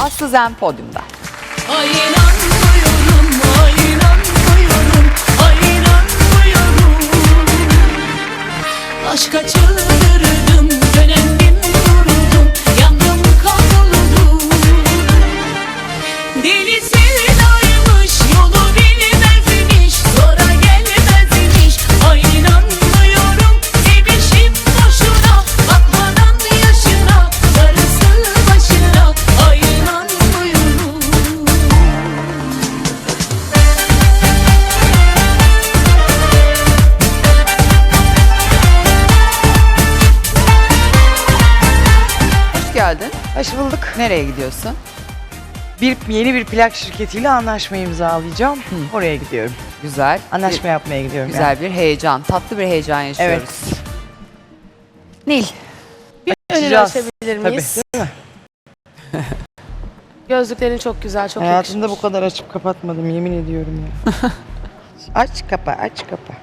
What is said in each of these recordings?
Aslı Zen podyumda. Ay inanmıyorum, ay inanmıyorum, ay inanmıyorum Aşka çıldırdım, dönemdim duruldum, Hoş bulduk. Nereye gidiyorsun? Bir yeni bir plak şirketiyle anlaşma imzalayacağım. Oraya gidiyorum. Güzel. Anlaşma Bir- yapmaya gidiyorum. Güzel yani. bir heyecan, tatlı bir heyecan yaşıyoruz. Evet. Nil. Önünü Açacağız. açabilir Tabii. miyiz? Değil mi? Gözlüklerin çok güzel, çok Hayatımda yakışmış. bu kadar açıp kapatmadım yemin ediyorum ya. aç kapa, aç kapa.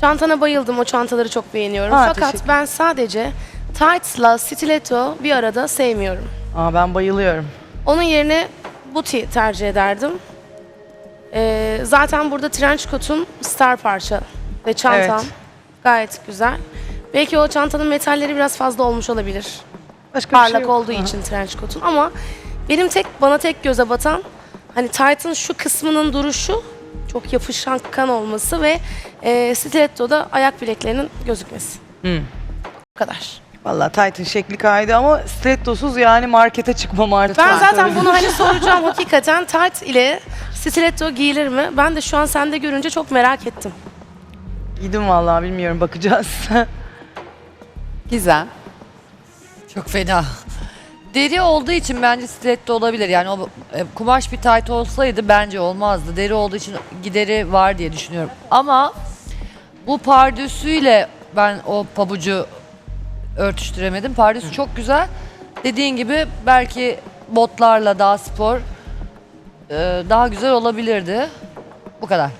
Çantana bayıldım, o çantaları çok beğeniyorum. Aa, Fakat ben sadece tights'la stiletto bir arada sevmiyorum. Aa ben bayılıyorum. Onun yerine booty tercih ederdim. Ee, zaten burada trench coat'un star parça ve çantam Evet. gayet güzel. Belki o çantanın metalleri biraz fazla olmuş olabilir. Başka bir parlak şey yok. olduğu Ha. için trench coat'un ama benim tek bana tek göze batan hani tight'ın şu kısmının duruşu çok yapışkan kan olması ve e, stiletto'da ayak bileklerinin gözükmesi. Hı. Bu kadar. Vallahi Titan şekli kaydı ama stilettosuz yani markete çıkmam artık. Ben zaten bunu hani soracağım hakikaten tight ile stiletto giyilir mi? Ben de şu an sende görünce çok merak ettim. Giydim vallahi bilmiyorum bakacağız. Gizem. Çok fena. Deri olduğu için bence stiletto olabilir. Yani o e, kumaş bir tayt olsaydı bence olmazdı. Deri olduğu için gideri var diye düşünüyorum. Ama bu pardösüyle ben o pabucu örtüştüremedim. Pardösü çok güzel. Dediğin gibi belki botlarla daha spor e, daha güzel olabilirdi. Bu kadar.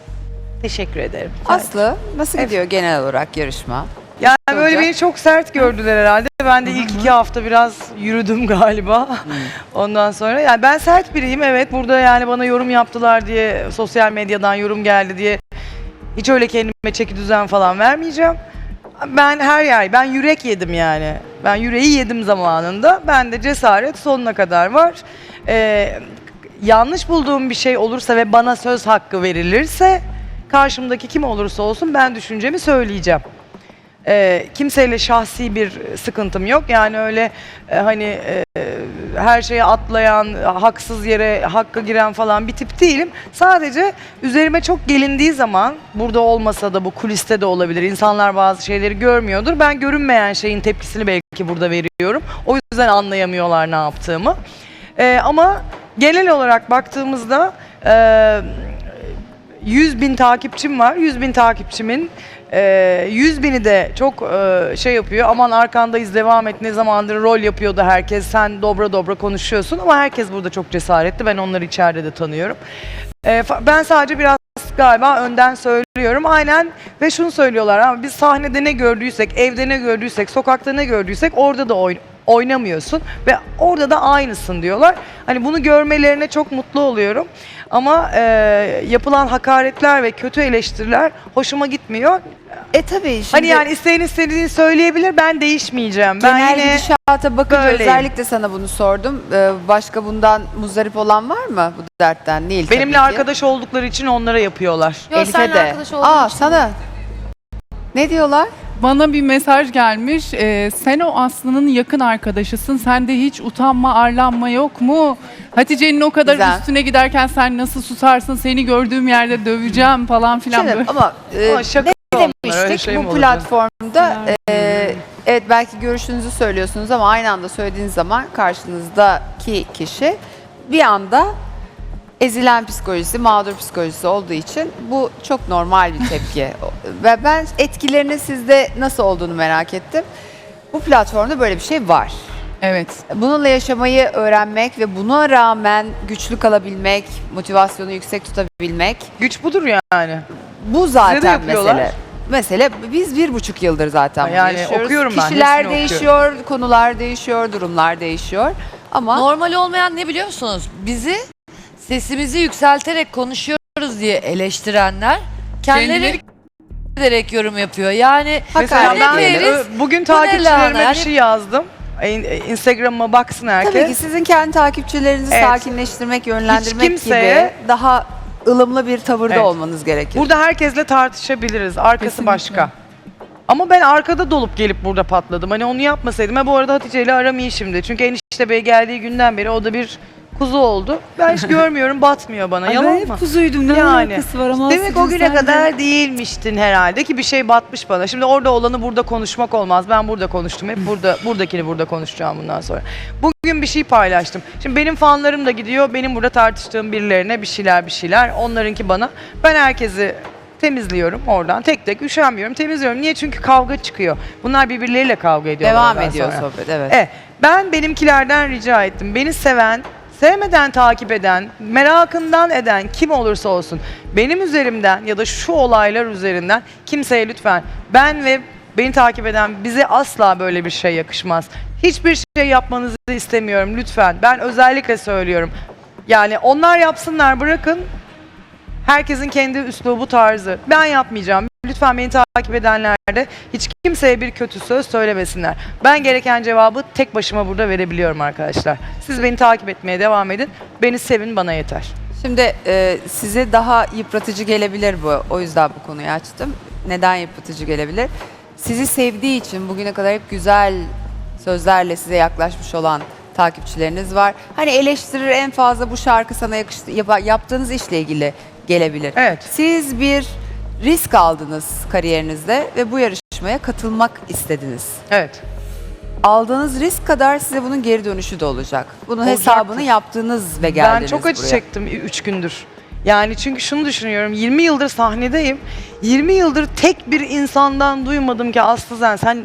Teşekkür ederim. Aslı nasıl gidiyor genel olarak yarışma? Yani böyle olacak? beni çok sert gördüler herhalde. Ben de ilk iki hafta biraz yürüdüm galiba. Ondan sonra yani ben sert biriyim evet. Burada yani bana yorum yaptılar diye sosyal medyadan yorum geldi diye hiç öyle kendime çeki düzen falan vermeyeceğim. Ben her yer, ben yürek yedim yani. Ben yüreği yedim zamanında. Ben de cesaret sonuna kadar var. Ee, yanlış bulduğum bir şey olursa ve bana söz hakkı verilirse karşımdaki kim olursa olsun ben düşüncemi söyleyeceğim. Ee, kimseyle şahsi bir sıkıntım yok. Yani öyle e, hani e, her şeye atlayan, haksız yere hakka giren falan bir tip değilim. Sadece üzerime çok gelindiği zaman burada olmasa da bu kuliste de olabilir. İnsanlar bazı şeyleri görmüyordur. Ben görünmeyen şeyin tepkisini belki burada veriyorum. O yüzden anlayamıyorlar ne yaptığımı. Ee, ama genel olarak baktığımızda e, 100 bin takipçim var. 100 bin takipçimin e, 100 bini de çok e, şey yapıyor. Aman arkandayız devam et ne zamandır rol yapıyordu herkes. Sen dobra dobra konuşuyorsun ama herkes burada çok cesaretli. Ben onları içeride de tanıyorum. E, fa- ben sadece biraz galiba önden söylüyorum. Aynen ve şunu söylüyorlar ama biz sahnede ne gördüysek, evde ne gördüysek, sokakta ne gördüysek orada da oyn- oynamıyorsun ve orada da aynısın diyorlar. Hani bunu görmelerine çok mutlu oluyorum. Ama e, yapılan hakaretler ve kötü eleştiriler hoşuma gitmiyor. E tabii şimdi hani yani isteyen istediğini söyleyebilir ben değişmeyeceğim. Ben genel yine gidişata bakınca böyleyim. özellikle sana bunu sordum. Ee, başka bundan muzdarip olan var mı bu dertten? Nil tabii benimle ki. arkadaş oldukları için onlara yapıyorlar. Yok Elif'e seninle de. arkadaş olduğum Aa için sana. Ne diyorlar? Bana bir mesaj gelmiş. Ee, sen o Aslı'nın yakın arkadaşısın. Sende hiç utanma, arlanma yok mu? Hatice'nin o kadar Güzel. üstüne giderken sen nasıl susarsın? Seni gördüğüm yerde döveceğim falan filan Canım, böyle. ama, e, Ama şaka ne onlar, öyle demiştik şey mi bu olur platformda e, evet belki görüşünüzü söylüyorsunuz ama aynı anda söylediğiniz zaman karşınızdaki kişi bir anda ezilen psikolojisi, mağdur psikolojisi olduğu için bu çok normal bir tepki. Ve ben etkilerinin sizde nasıl olduğunu merak ettim. Bu platformda böyle bir şey var. Evet. Bununla yaşamayı öğrenmek ve buna rağmen güçlü kalabilmek, motivasyonu yüksek tutabilmek Güç budur yani. bu zaten mesele. Mesele biz bir buçuk yıldır zaten bunu Yani yaşıyoruz. okuyorum ben, Kişiler değişiyor, konular değişiyor, durumlar değişiyor. Ama Normal olmayan ne biliyor musunuz? Bizi sesimizi yükselterek konuşuyoruz diye eleştirenler kendileri ederek yorum yapıyor. Yani Mesela ne ben veririz? ö- bugün takipçilerime bir şey yazdım. E, Instagram'ıma baksın herkes. tabii ki sizin kendi takipçilerinizi Evet. sakinleştirmek, yönlendirmek kimseye- gibi daha ılımlı bir tavırda Evet. olmanız gerekir. Burada herkesle tartışabiliriz. Arkası Kesinlikle. başka. Ama ben arkada dolup gelip burada patladım. Hani onu yapmasaydım. Ha bu arada Hatice ile aram iyi şimdi. Çünkü enişte bey geldiği günden beri o da bir kuzu oldu. Ben hiç görmüyorum batmıyor bana. Yalan mı? kuzuydum. Ne Yani. alakası var ama Demek o güne sen de- kadar değilmiştin herhalde ki bir şey batmış bana. Şimdi orada olanı burada konuşmak olmaz. Ben burada konuştum. Hep burada buradakini burada konuşacağım bundan sonra. Bugün bir şey paylaştım. Şimdi benim fanlarım da gidiyor. Benim burada tartıştığım birilerine bir şeyler bir şeyler. Onlarınki bana. Ben herkesi temizliyorum oradan. Tek tek üşenmiyorum. Temizliyorum. Niye? Çünkü kavga çıkıyor. Bunlar birbirleriyle kavga ediyorlar. Devam ediyor sonra. sohbet evet. Evet. Ben benimkilerden rica ettim. Beni seven, sevmeden takip eden, merakından eden kim olursa olsun benim üzerimden ya da şu olaylar üzerinden kimseye lütfen ben ve beni takip eden bize asla böyle bir şey yakışmaz. Hiçbir şey yapmanızı istemiyorum lütfen. Ben özellikle söylüyorum. Yani onlar yapsınlar bırakın. Herkesin kendi üslubu tarzı. Ben yapmayacağım. Lütfen beni takip edenler de hiç kimseye bir kötü söz söylemesinler. Ben gereken cevabı tek başıma burada verebiliyorum arkadaşlar. Siz beni takip etmeye devam edin. Beni sevin bana yeter. Şimdi e, size daha yıpratıcı gelebilir bu. O yüzden bu konuyu açtım. Neden yıpratıcı gelebilir? Sizi sevdiği için bugüne kadar hep güzel sözlerle size yaklaşmış olan takipçileriniz var. Hani eleştirir en fazla bu şarkı sana yakıştı. yap- yaptığınız işle ilgili gelebilir. Evet. Siz bir risk aldınız kariyerinizde ve bu yarışmaya katılmak istediniz. Evet. Aldığınız risk kadar size bunun geri dönüşü de olacak. Bunun Olacaktır. hesabını yaptığınız ve geldiniz Ben çok acı buraya. çektim 3 gündür. Yani çünkü şunu düşünüyorum. 20 yıldır sahnedeyim. 20 yıldır tek bir insandan duymadım ki Aslı sen sen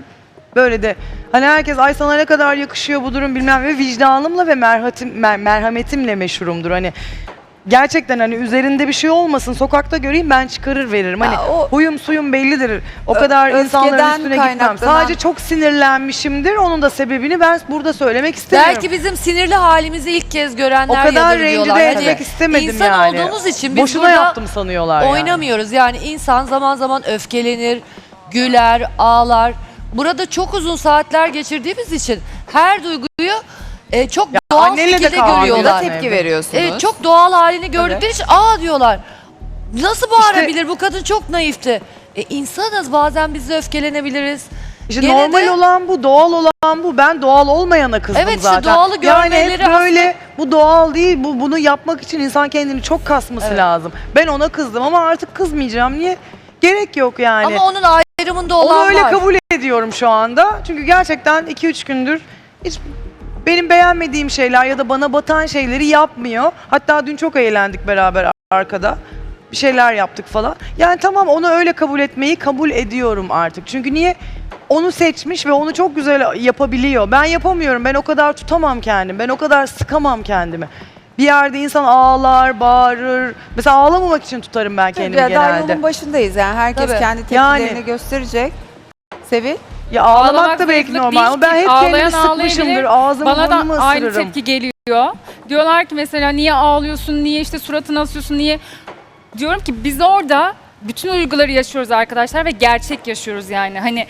böyle de hani herkes ay sana ne kadar yakışıyor bu durum bilmem ve vicdanımla ve merhametim, mer- merhametimle meşhurumdur. Hani gerçekten hani üzerinde bir şey olmasın sokakta göreyim ben çıkarır veririm. Hani Ya o- huyum suyum bellidir. O Ö- kadar insanların öfkeden üstüne gitmem. kaynaklanan- Sadece çok sinirlenmişimdir. Onun da sebebini ben burada söylemek istemiyorum. Belki bizim sinirli halimizi ilk kez görenler o kadar yadırgıyorlar. rencide Hani etmek istemedim insan yani. olduğumuz için biz Boşuna burada yaptım sanıyorlar yani. oynamıyoruz. Yani insan zaman zaman öfkelenir, güler, ağlar. Burada çok uzun saatler geçirdiğimiz için her duyguyu e, çok doğal annenle de şekilde kavga görüyorlar. ediyorlar. tepki veriyorsunuz. Evet çok doğal halini gördükleri için aa diyorlar. Nasıl bağırabilir bu kadın çok naifti. E insanız bazen biz de öfkelenebiliriz. İşte Gene normal de- olan bu, doğal olan bu. Ben doğal olmayana kızdım Evet işte zaten. doğalı yani görmeleri hep böyle bu doğal değil. Bu bunu yapmak için insan kendini çok kasması Evet. lazım. Ben ona kızdım ama artık kızmayacağım. Niye? Gerek yok yani. Ama onun ayrımında olan Onu öyle var. kabul ediyorum şu anda. Çünkü gerçekten 2-3 gündür hiç benim beğenmediğim şeyler ya da bana batan şeyleri yapmıyor. Hatta dün çok eğlendik beraber arkada. Bir şeyler yaptık falan. Yani tamam onu öyle kabul etmeyi kabul ediyorum artık. Çünkü niye? Onu seçmiş ve onu çok güzel yapabiliyor. Ben yapamıyorum. Ben o kadar tutamam kendimi. Ben o kadar sıkamam kendimi. Bir yerde insan ağlar, bağırır. Mesela ağlamamak için tutarım ben kendimi Tabii, daha genelde. yolun başındayız yani herkes Tabii. kendi tepkilerini Yani. gösterecek. Sevil. Ya ağlamak, Ağlamak da belki normal ama ben hep kendimi sıkmışımdır. Ağzımı Bana da aynı ısırırım. tepki geliyor. Diyorlar ki mesela niye ağlıyorsun, niye işte suratını asıyorsun, niye? Diyorum ki biz orada bütün duyguları yaşıyoruz arkadaşlar ve gerçek yaşıyoruz yani. Hani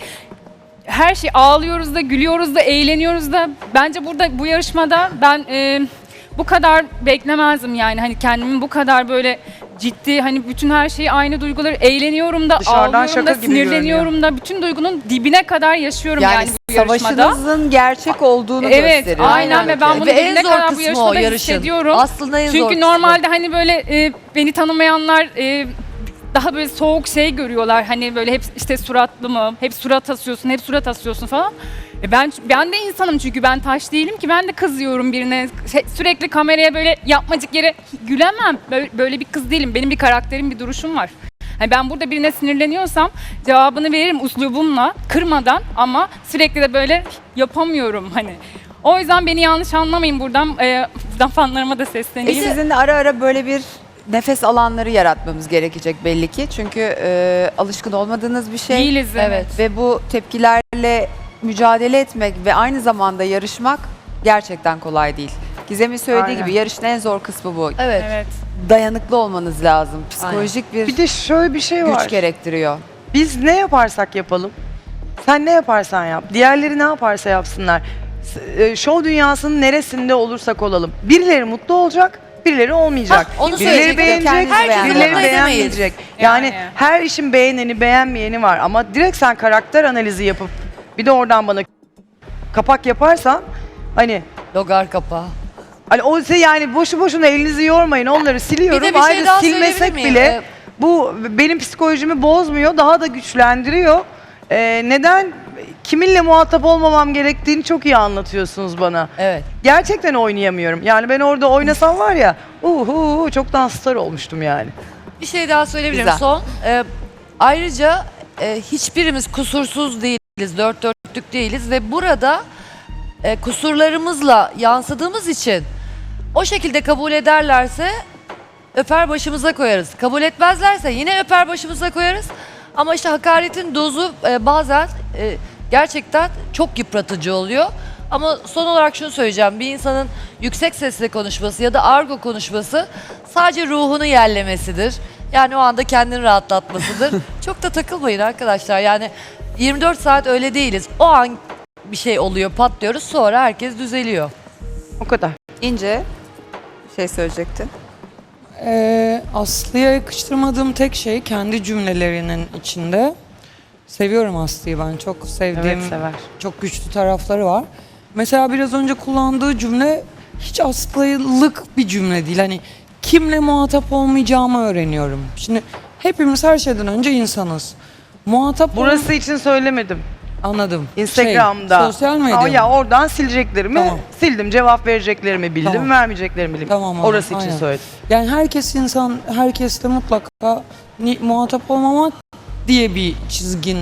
her şey ağlıyoruz da, gülüyoruz da, eğleniyoruz da. Bence burada bu yarışmada ben e, bu kadar beklemezdim yani. Hani kendimi bu kadar böyle ciddi hani bütün her şeyi aynı duyguları eğleniyorum da, Dışarıdan ağlıyorum şaka da, gibi sinirleniyorum da bütün duygunun dibine kadar yaşıyorum yani, Yani, bu yarışmada. savaşınızın gerçek olduğunu Evet, gösteriyor. aynen ve ben bunu Ve en ne zor kadar bu kısmı o yarışmada yarışın. hissediyorum. Aslında en zor Çünkü kısmı. normalde hani böyle e, beni tanımayanlar e, daha böyle soğuk şey görüyorlar. Hani böyle hep işte suratlı mı? Hep surat asıyorsun, hep surat asıyorsun falan. E ben ben de insanım çünkü ben taş değilim ki ben de kızıyorum birine. Şey, sürekli kameraya böyle yapmacık yere gülemem. Böyle, böyle bir kız değilim. Benim bir karakterim, bir duruşum var. Hani ben burada birine sinirleniyorsam cevabını veririm uslubumla, kırmadan ama sürekli de böyle yapamıyorum hani. O yüzden beni yanlış anlamayın buradan. E, buradan fanlarıma da E sesleneyim. sizin de ara ara böyle bir nefes alanları yaratmamız gerekecek belli ki. Çünkü e, alışkın olmadığınız bir şey. Değiliz Evet. Ve bu tepkilerle mücadele etmek ve aynı zamanda yarışmak gerçekten kolay değil. Gizem'in söylediği Aynen. gibi yarışın en zor kısmı bu. Evet. Evet. Dayanıklı olmanız lazım. Psikolojik bir, Bir de şöyle bir şey güç var. gerektiriyor. Biz ne yaparsak yapalım. Sen ne yaparsan yap. Diğerleri ne yaparsa yapsınlar. S- e, Şov dünyasının neresinde olursak olalım. Birileri mutlu olacak, birileri olmayacak. Hah, onu birileri söyleyecektim. beğenecek, Kendinizi birileri Mutlu edemeyiz. beğenmeyecek. Yani, Yani. her işin beğeneni, beğenmeyeni var. Ama direkt sen karakter analizi yapıp bir de oradan bana kapak yaparsan hani Logar kapağı. Hani o yani boşu boşuna elinizi yormayın onları siliyorum. Bir şey Ayrıca daha silmesek söyleyebilir miyim? bile Ee, bu benim psikolojimi bozmuyor daha da güçlendiriyor. Ee, neden kiminle muhatap olmamam gerektiğini çok iyi anlatıyorsunuz bana. Evet. Gerçekten oynayamıyorum. Yani ben orada oynasam var ya uhu çoktan star olmuştum yani. Bir şey daha söyleyebilirim Güzel. son. Ee, ayrıca e, hiçbirimiz kusursuz değiliz, dört dörtlük değiliz ve burada e, kusurlarımızla yansıdığımız için o şekilde kabul ederlerse öper başımıza koyarız. Kabul etmezlerse yine öper başımıza koyarız. Ama işte hakaretin dozu e, bazen e, gerçekten çok yıpratıcı oluyor. Ama son olarak şunu söyleyeceğim. Bir insanın yüksek sesle konuşması ya da argo konuşması sadece ruhunu yerlemesidir. Yani o anda kendini rahatlatmasıdır. çok da takılmayın arkadaşlar. Yani 24 saat öyle değiliz. O an bir şey oluyor, patlıyoruz. Sonra herkes düzeliyor. O kadar. İnce bir şey söyleyecektin. Ee, Aslı'ya yakıştırmadığım tek şey kendi cümlelerinin içinde. Seviyorum Aslı'yı ben çok sevdiğim Evet sever. çok güçlü tarafları var. Mesela biraz önce kullandığı cümle hiç Aslı'lık bir cümle değil. Hani kimle muhatap olmayacağımı öğreniyorum. Şimdi hepimiz her şeyden önce insanız. Muhatap Burası için söylemedim. anladım. Instagram'da. Şey, sosyal medya. Ama ya oradan sileceklerimi Tamam. sildim. Cevap vereceklerimi bildim, Tamam. vermeyeceklerimi bildim. Tamam, anladım. Orası için Aynen. söyledim. Yani herkes insan, herkesle mutlaka ni- muhatap olmamak diye bir çizgin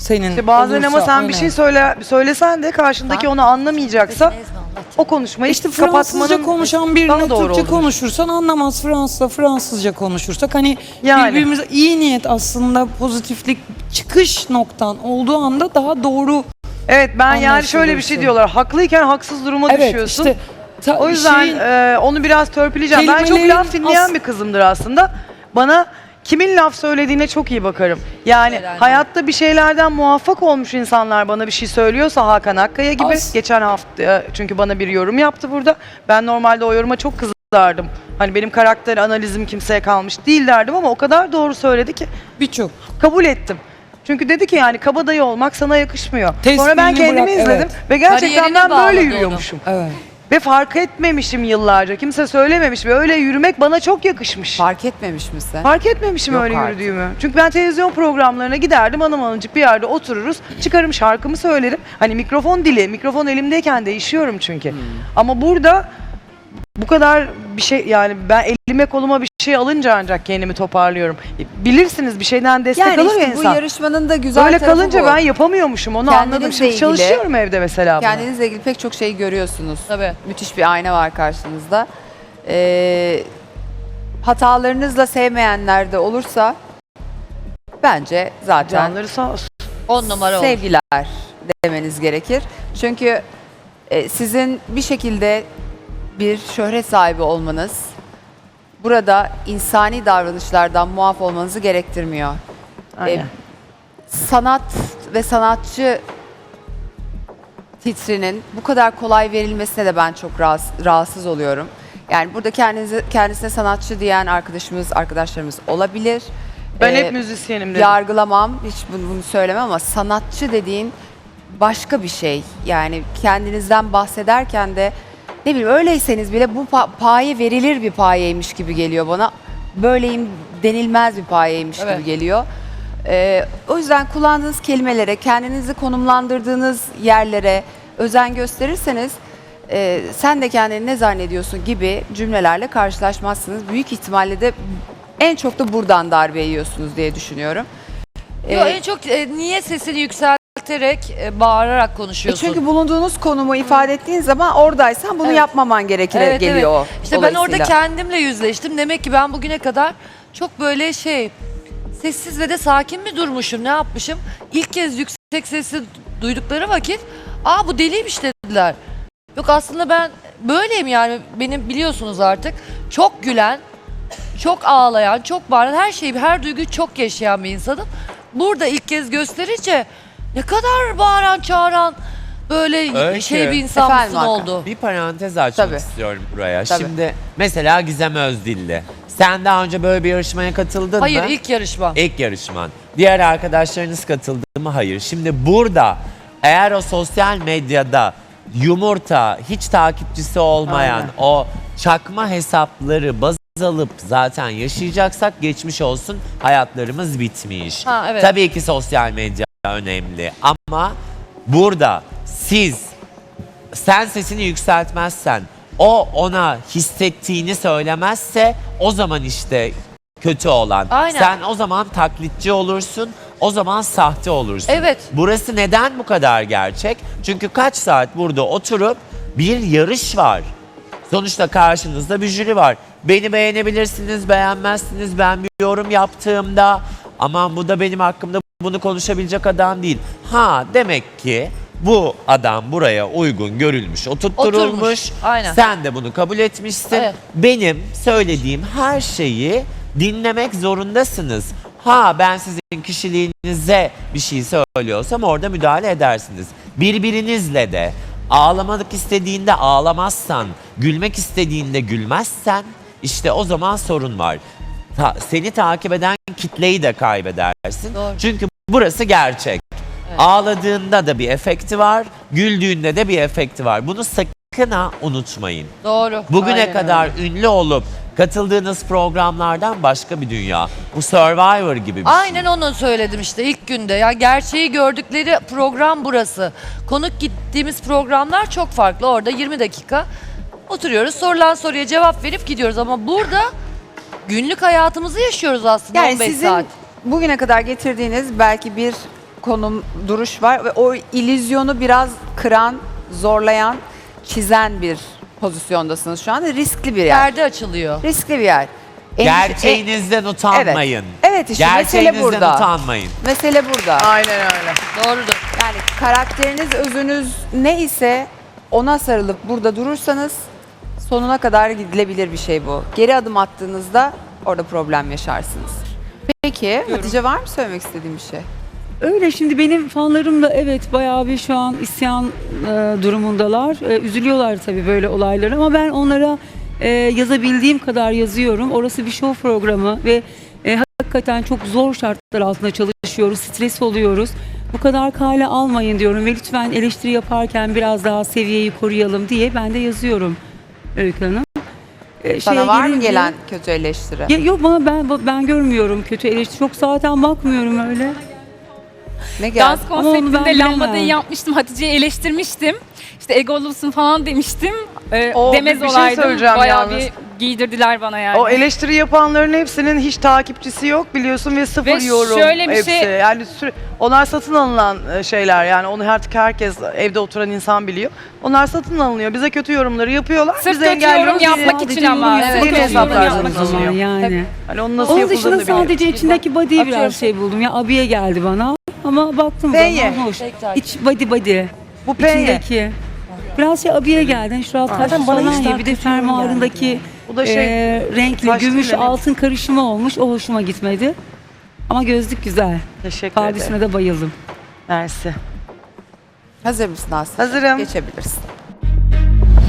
senin İşte bazen olursa, ama sen bir şey söyle söylesen de karşındaki onu anlamayacaksa o konuşmayı İşte Fransızca kapatmanın konuşan daha birine doğru Türkçe konuşursan anlamaz. Fransızca Fransızca konuşursak hani Yani. birbirimize iyi niyet aslında pozitiflik çıkış noktan olduğu anda daha doğru. Evet ben yani şöyle bir şey diyorlar. Haklıyken haksız duruma Evet düşüyorsun. işte ta- o yüzden şeyin- e, onu biraz törpüleyeceğim. Ben çok Kelimelerin laf dinleyen as- bir kızımdır aslında. Bana kimin laf söylediğine çok iyi bakarım. Yani Herhalde. hayatta bir şeylerden muvaffak olmuş insanlar bana bir şey söylüyorsa Hakan Akkaya gibi. As- Geçen hafta çünkü bana bir yorum yaptı burada. Ben normalde o yoruma çok kızardım. Hani benim karakter analizim kimseye kalmış değil derdim ama o kadar doğru söyledi ki birçok kabul ettim. Çünkü dedi ki yani kabadayı olmak sana yakışmıyor. Sonra ben Tesbihini kendimi bırak, izledim evet. ve gerçekten Kariyerine ben bağladı böyle onu. yürüyormuşum. evet. Ve fark etmemişim yıllarca. Kimse söylememiş ve öyle yürümek bana çok yakışmış. Fark etmemiş misin? Fark etmemişim Yok öyle artık. yürüdüğümü. Çünkü ben televizyon programlarına giderdim hanım hanımcık bir yerde otururuz. Çıkarım şarkımı söylerim. Hani mikrofon dili, mikrofon elimdeyken değişiyorum çünkü. Hmm. Ama burada bu kadar bir şey yani ben elime koluma bir şey alınca ancak kendimi toparlıyorum. Bilirsiniz bir şeyden destek Yani alır işte bu insan. yarışmanın da güzel Böyle tarafı kalınca bu. ben yapamıyormuşum onu Kendinizle anladım. Şimdi ilgili- çalışıyorum evde mesela. Kendinizle ilgili pek çok şey görüyorsunuz. Tabii. Müthiş bir ayna var karşınızda. Ee, hatalarınızla sevmeyenler de olursa bence zaten Canları sağ olsun. 10 numara olur. sevgiler demeniz gerekir. Çünkü e, sizin bir şekilde bir şöhret sahibi olmanız burada insani davranışlardan muaf olmanızı gerektirmiyor. Aynen. sanat ve sanatçı titrinin bu kadar kolay verilmesine de ben çok rahatsız, rahatsız oluyorum. Yani burada kendinizi, kendisine sanatçı diyen arkadaşımız, arkadaşlarımız olabilir. ben Ee, hep müzisyenim dedim. yargılamam, hiç bunu, bunu söylemem ama sanatçı dediğin başka bir şey. Yani kendinizden bahsederken de ne bileyim öyleyseniz bile bu pa- paye verilir bir payeymiş gibi geliyor bana. Böyleyim denilmez bir payeymiş Evet. gibi geliyor. Ee, o yüzden kullandığınız kelimelere, kendinizi konumlandırdığınız yerlere özen gösterirseniz e, sen de kendini ne zannediyorsun gibi cümlelerle karşılaşmazsınız. Büyük ihtimalle de en çok da buradan darbe yiyorsunuz diye düşünüyorum. Yo, Ee, en çok e, niye sesini yükselterek, e, bağırarak e konuşuyorsun? çünkü bulunduğunuz konumu ifade ettiğin zaman oradaysan bunu Evet. yapmaman gerekir geliyor o. İşte ben orada dolayısıyla. kendimle yüzleştim. Demek ki ben bugüne kadar çok böyle şey sessiz ve de sakin mi durmuşum? Ne yapmışım? İlk kez yüksek sesli duydukları vakit aa bu deliymiş dediler. Yok aslında ben böyleyim yani benim biliyorsunuz artık. Çok gülen, çok ağlayan, çok bağıran, her şeyi, her duyguyu çok yaşayan bir insanım. Burada ilk kez gösterince ne kadar bağıran, çağıran böyle Öykü. şey bir insan Efendim mısın Hakan? oldu. Bir parantez açmak Tabii. istiyorum buraya. Tabii. Şimdi mesela Gizem Özdilli. Sen daha önce böyle bir yarışmaya katıldın Hayır mı? ilk yarışma. İlk yarışman. Diğer arkadaşlarınız katıldı mı? Hayır. Şimdi burada eğer o sosyal medyada yumurta, hiç takipçisi olmayan o çakma hesapları baz alıp zaten yaşayacaksak geçmiş olsun hayatlarımız bitmiş. Ha, evet. Tabii ki sosyal medya önemli ama burada siz sen sesini yükseltmezsen o ona hissettiğini söylemezse o zaman işte kötü olan. Aynen. Sen o zaman taklitçi olursun. O zaman sahte olursun. Evet. Burası neden bu kadar gerçek? Çünkü kaç saat burada oturup bir yarış var. Sonuçta karşınızda bir jüri var. Beni beğenebilirsiniz, beğenmezsiniz. Ben bir yorum yaptığımda aman bu da benim hakkımda bunu konuşabilecek adam değil. Ha demek ki bu adam buraya uygun görülmüş, oturtturulmuş. Oturmuş, aynen. Sen de bunu kabul etmişsin. Evet. Benim söylediğim her şeyi dinlemek zorundasınız. Ha ben sizin kişiliğinize bir şey söylüyorsam orada müdahale edersiniz. Birbirinizle de ağlamadık istediğinde ağlamazsan, gülmek istediğinde gülmezsen işte o zaman sorun var. Ta- seni takip eden kitleyi de kaybedersin. Doğru. Çünkü burası gerçek. Ağladığında da bir efekti var, güldüğünde de bir efekti var. Bunu sakın ha unutmayın. Doğru. Bugüne Aynen kadar öyle. ünlü olup katıldığınız programlardan başka bir dünya. Bu Survivor gibi bir Aynen şey. onu söyledim işte ilk günde. Ya gerçeği gördükleri program burası. Konuk gittiğimiz programlar çok farklı. Orada 20 dakika oturuyoruz. Sorulan soruya cevap verip gidiyoruz ama burada günlük hayatımızı yaşıyoruz aslında Yani 15 sizin saat. bugüne kadar getirdiğiniz belki bir konum, duruş var ve o illüzyonu biraz kıran, zorlayan, çizen bir pozisyondasınız şu anda. Riskli bir yer. Perde açılıyor. Riskli bir yer. Endişe- Gerçeğinizden utanmayın. Evet işte mesele Gerçeğinizden burada. utanmayın. Mesele burada. Aynen öyle. Doğrudur. Yani karakteriniz, özünüz ne ise ona sarılıp burada durursanız sonuna kadar gidilebilir bir şey bu. Geri adım attığınızda orada problem yaşarsınız. Peki Hatice var mı söylemek istediğin bir şey? Öyle şimdi benim fanlarım da evet bayağı bir şu an isyan e, durumundalar. E, üzülüyorlar tabii böyle olaylara ama ben onlara e, yazabildiğim kadar yazıyorum. Orası bir show programı ve e, hakikaten çok zor şartlar altında çalışıyoruz, stres oluyoruz. Bu kadar kale almayın diyorum ve lütfen eleştiri yaparken biraz daha seviyeyi koruyalım diye ben de yazıyorum Öykü Hanım. E, Sana şeye var mı gelince- gelen kötü eleştiri? Ya, yok bana ben ben görmüyorum kötü eleştiri. Çok zaten bakmıyorum öyle. Ne geldi? Dans Ama onu ben konseptinde bilemem. lambadayı yapmıştım. Hatice'yi eleştirmiştim. İşte egolusun falan demiştim. Ee, O, demez bir şey olaydım. söyleyeceğim Bayağı yalnız. bir giydirdiler bana yani. O eleştiri yapanların hepsinin hiç takipçisi yok biliyorsun ve sıfır Ve yorum şöyle bir hepsi. şey- Yani süre- onlar satın alınan e, şeyler yani onu artık herkes evde oturan insan biliyor. Onlar satın alınıyor. Bize kötü yorumları yapıyorlar. Sırf Biz kötü engelliyoruz. yorum yapmak için ama. Sırf yeni kötü yorum hesaplar yapmak o için. zaman. yani. Hani onun nasıl Onun yapıldığını dışında biliyoruz. sadece içindeki body'yi biraz Açıyorum. şey buldum. Ya abiye geldi bana ama baktım zaman hoş. Tek takip. İç body body. Bu penye. İçindeki. Biraz şey abiye geldi. Hani Şural taş Zaten bana hiç ya. Bir de fermuarındaki Bu da şey eee, renkli taş gümüş değil, altın karışımı olmuş. O hoşuma gitmedi. Ama gözlük güzel. teşekkür ederim. Pardesüne de bayıldım. Mersi. Hazır mısın Aslı? Hazırım. Geçebilirsin.